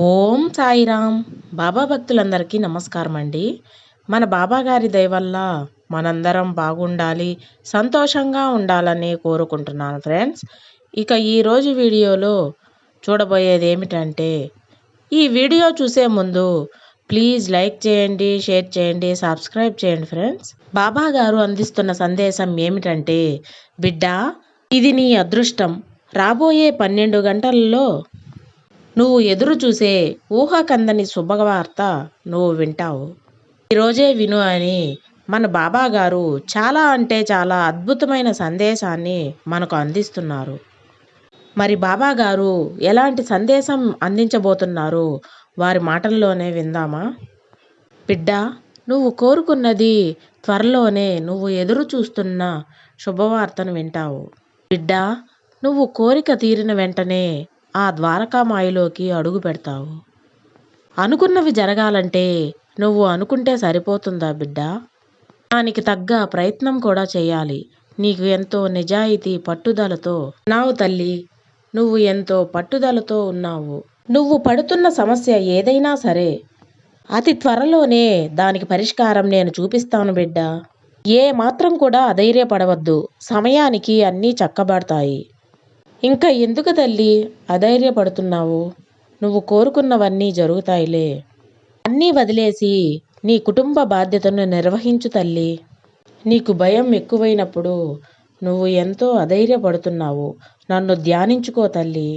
ఓం సాయిరామ్. బాబా భక్తులందరికీ నమస్కారం అండి మన బాబాగారి వల్ల మనందరం బాగుండాలి సంతోషంగా ఉండాలని కోరుకుంటున్నాను ఫ్రెండ్స్. ఇక ఈరోజు వీడియోలో చూడబోయేది ఏమిటంటే ఈ వీడియో చూసే ముందు ప్లీజ్ లైక్ చేయండి షేర్ చేయండి సబ్స్క్రైబ్ చేయండి ఫ్రెండ్స్. బాబా గారు అందిస్తున్న సందేశం ఏమిటంటే బిడ్డ ఇది నీ అదృష్టం. రాబోయే పన్నెండు గంటల్లో నువ్వు ఎదురు చూసే ఊహకందని శుభవార్త నువ్వు వింటావు. ఈరోజే విను అని మన బాబా గారు చాలా అంటే చాలా అద్భుతమైన సందేశాన్ని మనకు అందిస్తున్నారు. మరి బాబా గారు ఎలాంటి సందేశం అందించబోతున్నారు వారి మాటల్లోనే విందామా? బిడ్డ నువ్వు కోరుకున్నది త్వరలోనే నువ్వు ఎదురు చూస్తున్న శుభవార్తను వింటావు. బిడ్డ నువ్వు కోరిక తీరిన వెంటనే ఆ ద్వారకామాయలోకి అడుగు పెడతావు. అనుకున్నవి జరగాలంటే నువ్వు అనుకుంటే సరిపోతుందా బిడ్డ? దానికి తగ్గ ప్రయత్నం కూడా చేయాలి. నీకు ఎంతో నిజాయితీ పట్టుదలతో నావు తల్లి. నువ్వు ఎంతో పట్టుదలతో ఉన్నావు. నువ్వు పడుతున్న సమస్య ఏదైనా సరే అతి త్వరలోనే దానికి పరిష్కారం నేను చూపిస్తాను బిడ్డ. ఏ మాత్రం కూడా అధైర్యపడవద్దు. సమయానికి అన్నీ చక్కబడతాయి. ఇంకా ఎందుకు తల్లి? అధైర్యపడుతున్నావు. నువ్వు కోరుకున్నవన్నీ జరుగుతాయిలే. అన్నీ వదిలేసి నీ కుటుంబ బాధ్యతను నిర్వహించు తల్లి. నీకు భయం ఎక్కువైనప్పుడు నువ్వు ఎంతో అధైర్యపడుతున్నావు. నన్ను ధ్యానించుకో తల్లి.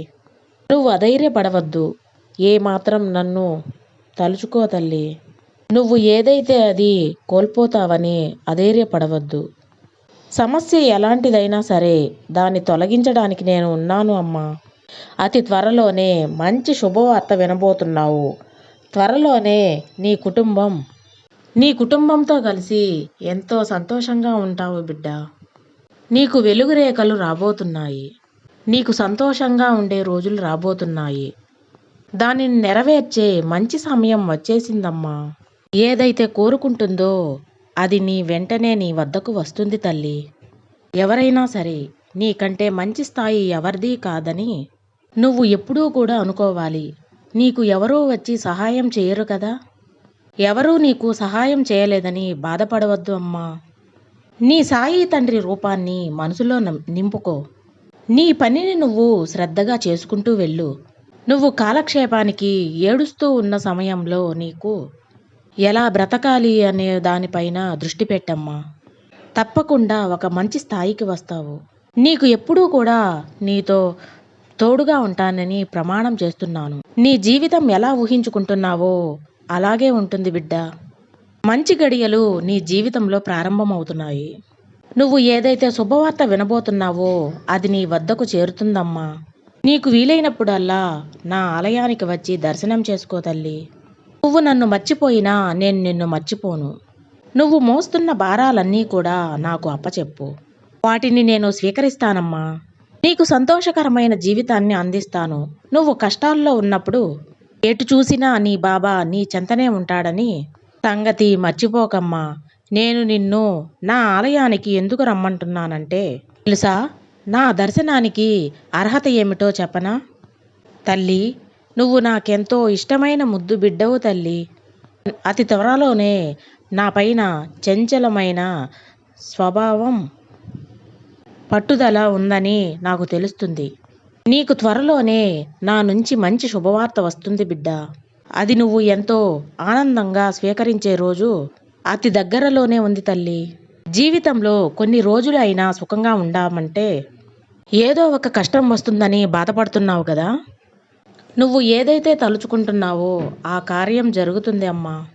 నువ్వు అధైర్యపడవద్దు. ఏమాత్రం నన్ను తలుచుకో తల్లి. నువ్వు ఏదైతే అది కోల్పోతావని అధైర్యపడవద్దు. సమస్య ఎలాంటిదైనా సరే దాన్ని తొలగించడానికి నేను ఉన్నాను అమ్మా. అతి త్వరలోనే మంచి శుభవార్త వినబోతున్నావు. త్వరలోనే నీ కుటుంబం నీ కుటుంబంతో కలిసి ఎంతో సంతోషంగా ఉంటావు బిడ్డ. నీకు వెలుగు రేఖలు రాబోతున్నాయి. నీకు సంతోషంగా ఉండే రోజులు రాబోతున్నాయి. దానిని నెరవేర్చే మంచి సమయం వచ్చేసిందమ్మా. ఏదైతే కోరుకుంటుందో అది నీ వెంటనే నీ వద్దకు వస్తుంది తల్లి. ఎవరైనా సరే నీకంటే మంచి స్థాయి ఎవరిది కాదని నువ్వు ఎప్పుడూ కూడా అనుకోవాలి. నీకు ఎవరూ వచ్చి సహాయం చేయరు కదా? ఎవరూ నీకు సహాయం చేయలేదని బాధపడవద్దు అమ్మా. నీ సాయి తండ్రి రూపాన్ని మనసులో నింపుకో. నీ పనిని నువ్వు శ్రద్ధగా చేసుకుంటూ వెళ్ళు. నువ్వు కాలక్షేపానికి ఏడుస్తూ ఉన్న సమయంలో నీకు ఎలా బ్రతకాలి అనే దానిపైన దృష్టి పెట్టమ్మా. తప్పకుండా ఒక మంచి స్థాయికి వస్తావు. నీకు ఎప్పుడూ కూడా నీతో తోడుగా ఉంటానని ప్రమాణం చేస్తున్నాను. నీ జీవితం ఎలా ఊహించుకుంటున్నావో అలాగే ఉంటుంది బిడ్డ. మంచి గడియలు నీ జీవితంలో ప్రారంభమవుతున్నాయి. నువ్వు ఏదైతే శుభవార్త వినబోతున్నావో అది నీ వద్దకు చేరుతుందమ్మా. నీకు వీలైనప్పుడల్లా నా ఆలయానికి వచ్చి దర్శనం చేసుకో తల్లి. నువ్వు నన్ను మర్చిపోయినా నేను నిన్ను మర్చిపోను. నువ్వు మోస్తున్న భారాలన్నీ కూడా నాకు అప్పచెప్పు. వాటిని నేను స్వీకరిస్తానమ్మా. నీకు సంతోషకరమైన జీవితాన్ని అందిస్తాను. నువ్వు కష్టాల్లో ఉన్నప్పుడు ఎటు చూసినా నీ బాబా నీ చెంతనే ఉంటాడని సంగతి మర్చిపోకమ్మా. నేను నిన్ను నా ఆలయానికి ఎందుకు రమ్మంటున్నానంటే తెలుసా? నా దర్శనానికి అర్హత ఏమిటో చెప్పనా? తల్లి నువ్వు నాకెంతో ఇష్టమైన ముద్దు బిడ్డవు తల్లి. అతి త్వరలోనే నా పైన చంచలమైన స్వభావం పట్టుదల ఉందని నాకు తెలుస్తుంది. నీకు త్వరలోనే నా నుంచి మంచి శుభవార్త వస్తుంది బిడ్డ. అది నువ్వు ఎంతో ఆనందంగా స్వీకరించే రోజు అతి దగ్గరలోనే ఉంది తల్లి. జీవితంలో కొన్ని రోజులు అయినా సుఖంగా ఉండామంటే ఏదో ఒక కష్టం వస్తుందని బాధపడుతున్నావు కదా? నువ్వు ఏదైతే తలుచుకుంటున్నావో ఆ కార్యం జరుగుతుంది అమ్మా.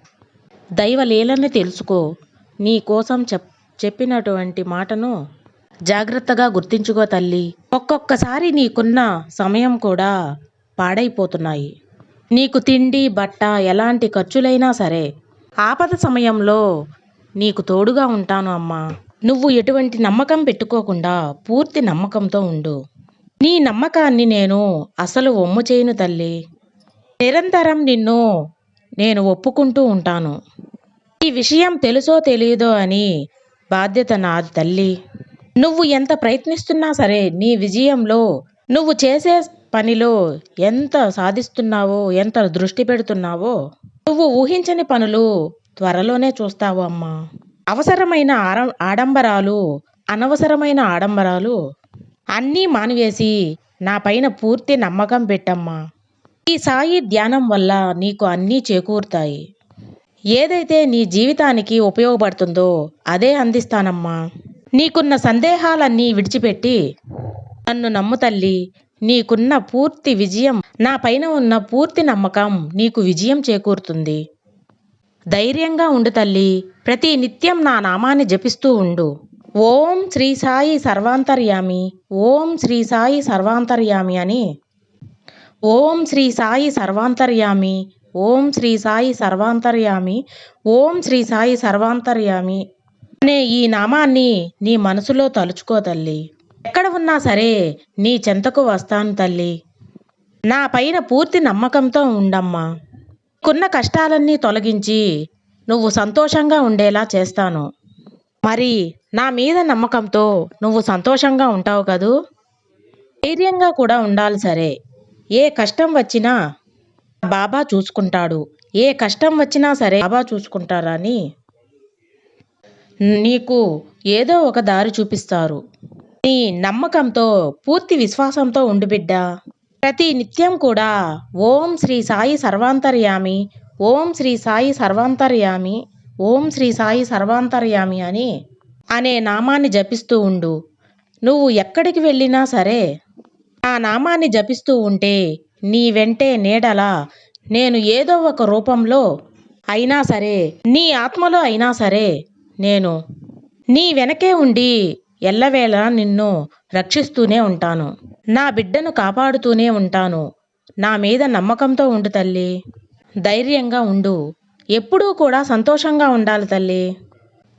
దైవలీలని తెలుసుకో. నీ కోసం చెప్ చెప్పినటువంటి మాటను జాగ్రత్తగా గుర్తించుకో తల్లి. ఒక్కొక్కసారి నీకున్న సమయం కూడా పాడైపోతున్నాయి. నీకు తిండి బట్ట ఎలాంటి ఖర్చులైనా సరే ఆపద సమయంలో నీకు తోడుగా ఉంటాను అమ్మా. నువ్వు ఎటువంటి నమ్మకం పెట్టుకోకుండా పూర్తి నమ్మకంతో ఉండు. నీ నమ్మకాన్ని నేను అసలు ఒమ్ము చేయను తల్లి. నిరంతరం నిన్ను నేను ఒప్పుకుంటూ ఉంటాను. ఈ విషయం తెలుసో తెలియదో అని బాధ్యత నాది తల్లి. నువ్వు ఎంత ప్రయత్నిస్తున్నా సరే నీ విజయంలో నువ్వు చేసే పనిలో ఎంత సాధిస్తున్నావో ఎంత దృష్టి పెడుతున్నావో నువ్వు ఊహించని పనులు త్వరలోనే చూస్తావు అమ్మా. అవసరమైన ఆడంబరాలు అనవసరమైన ఆడంబరాలు అన్నీ మానివేసి నా పైన పూర్తి నమ్మకం పెట్టమ్మా. ఈ సాయి ధ్యానం వల్ల నీకు అన్నీ చేకూరుతాయి. ఏదైతే నీ జీవితానికి ఉపయోగపడుతుందో అదే అందిస్తానమ్మా. నీకున్న సందేహాలన్నీ విడిచిపెట్టి నన్ను నమ్ము తల్లి నీకున్న పూర్తి విజయం నా పైన ఉన్న పూర్తి నమ్మకం నీకు విజయం చేకూరుతుంది. ధైర్యంగా ఉండు తల్లి ప్రతి నిత్యం నా నామాన్ని జపిస్తూ ఉండు. ఓం శ్రీ సాయి సర్వాంతర్యామి ఓం శ్రీ సాయి సర్వాంతర్యామి అని. ఓం శ్రీ సాయి సర్వాంతర్యామి ఓం శ్రీ సాయి సర్వాంతర్యామి ఓం శ్రీ సాయి సర్వాంతర్యామి అనే ఈ నామాన్ని నీ మనసులో తలుచుకో తల్లి. ఎక్కడ ఉన్నా సరే నీ చెంతకు వస్తాను తల్లి. నా పైన పూర్తి నమ్మకంతో ఉండమ్మా. నీకున్న కష్టాలన్నీ తొలగించి నువ్వు సంతోషంగా ఉండేలా చేస్తాను. మరి నా మీద నమ్మకంతో నువ్వు సంతోషంగా ఉంటావు కదూ? ధైర్యంగా కూడా ఉండాలి సరే. ఏ కష్టం వచ్చినా బాబా చూసుకుంటాడు. ఏ కష్టం వచ్చినా సరే బాబా చూసుకుంటారని నీకు ఏదో ఒక దారి చూపిస్తారు. నీ నమ్మకంతో పూర్తి విశ్వాసంతో ఉండు బిడ్డ. ప్రతి నిత్యం కూడా ఓం శ్రీ సాయి సర్వాంతర్యామి ఓం శ్రీ సాయి సర్వాంతర్యామి. ఓం శ్రీ సాయి సర్వాంతర్యామి అని అనే నామాన్ని జపిస్తూ ఉండు. నువ్వు ఎక్కడికి వెళ్ళినా సరే ఆ నామాన్ని జపిస్తూ ఉంటే నీ వెంటే నీడలా నేను ఏదో ఒక రూపంలో అయినా సరే నీ ఆత్మలో అయినా సరే నేను నీ వెనకే ఉండి ఎల్లవేళ నిన్ను రక్షిస్తూనే ఉంటాను. నా బిడ్డను కాపాడుతూనే ఉంటాను. నా మీద నమ్మకంతో ఉండు తల్లి. ధైర్యంగా ఉండు. ఎప్పుడూ కూడా సంతోషంగా ఉండాలి తల్లి.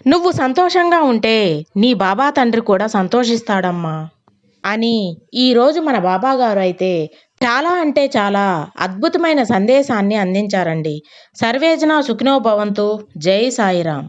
నువ్వు సంతోషంగా ఉంటే నీ బాబా తండ్రి కూడా సంతోషిస్తాడమ్మా. అని ఈరోజు మన బాబా గారు అయితే చాలా అంటే చాలా అద్భుతమైన సందేశాన్ని అందించారండి. సర్వేజన సుఖినో భవంతు. జై సాయిరామ్.